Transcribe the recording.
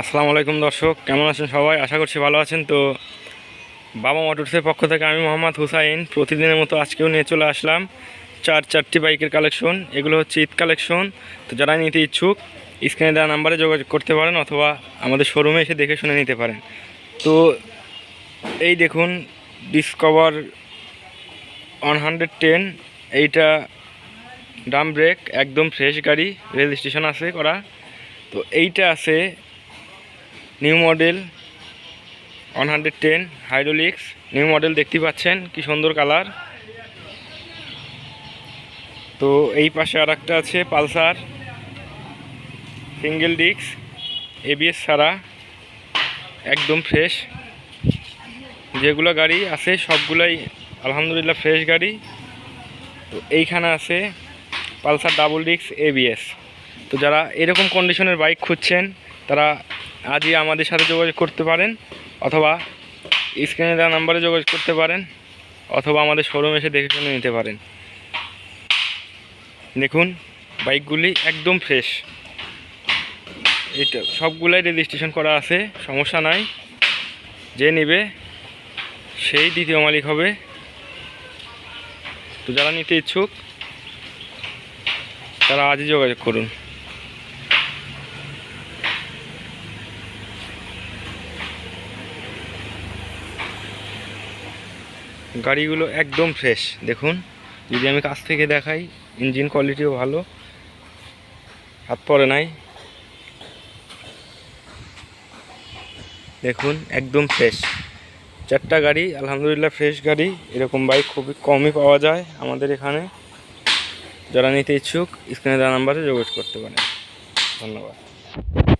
আসসালামু আলাইকুম দর্শক, কেমন আছেন সবাই? আশা করছি ভালো আছেন। তো বাবা মোটরসের পক্ষ থেকে আমি মোহাম্মদ হুসাইন। প্রতিদিনের মতো আজকেও নিয়ে চলে আসলাম চার, চারটি বাইকের কালেকশন। এগুলো হচ্ছে ঈদ কালেকশন। তো যারা নিতে ইচ্ছুক, স্ক্রিনে দেওয়া নাম্বারে যোগাযোগ করতে পারেন অথবা আমাদের শোরুমে এসে দেখে শুনে নিতে পারেন। তো এই দেখুন ডিসকভার ওয়ান হান্ড্রেড টেন এইটা ডাম ব্রেক, একদম ফ্রেশ গাড়ি রেল স্টেশন আছে করা। তো এইটা আছে new model one hundred ten hydraulics new model দেখতে পাচ্ছেন, কি সুন্দর কালার। তো এই পাশে আর একটা আছে, পালসার, সিঙ্গেল ডিস্ক এবিএস ছাড়া, একদম ফ্রেশ যেগুলো গাড়ি আছে, সবগুলাই আলহামদুলিল্লাহ ফ্রেশ গাড়ি। তো এইখানে আছে পালসার ডাবল ডিস্ক এবিএস তো যারা এরকম কন্ডিশনের বাইক খুঁজছেন তারা আজই আমাদের সাথে যোগাযোগ করতে পারেন অথবা স্ক্রিনে দেওয়া নাম্বারে যোগাযোগ করতে পারেন অথবা আমাদের শোরুম এসে দেখে শুনে নিতে পারেন। দেখুন, বাইকগুলি একদম ফ্রেশ এটা সবগুলাই রেজিস্ট্রেশন করা আছে, সমস্যা নাই। যে নেবে, সেই দ্বিতীয় মালিক হবে। তো যারা নিতে ইচ্ছুক, তারা আজই যোগাযোগ করুন। গাড়িগুলো একদম ফ্রেশ দেখুন। যদি আমি কাছ থেকে দেখাই ইঞ্জিন কোয়ালিটিও ভালো। হাত পরে নাই। দেখুন, একদম ফ্রেশ চারটা গাড়ি, আলহামদুলিল্লাহ ফ্রেশ গাড়ি। এরকম বাইক খুবই কমই পাওয়া যায় আমাদের এখানে। যারা নিতে ইচ্ছুক স্ক্রিনে দেওয়া নাম্বারে যোগাযোগ করতে পারেন। ধন্যবাদ।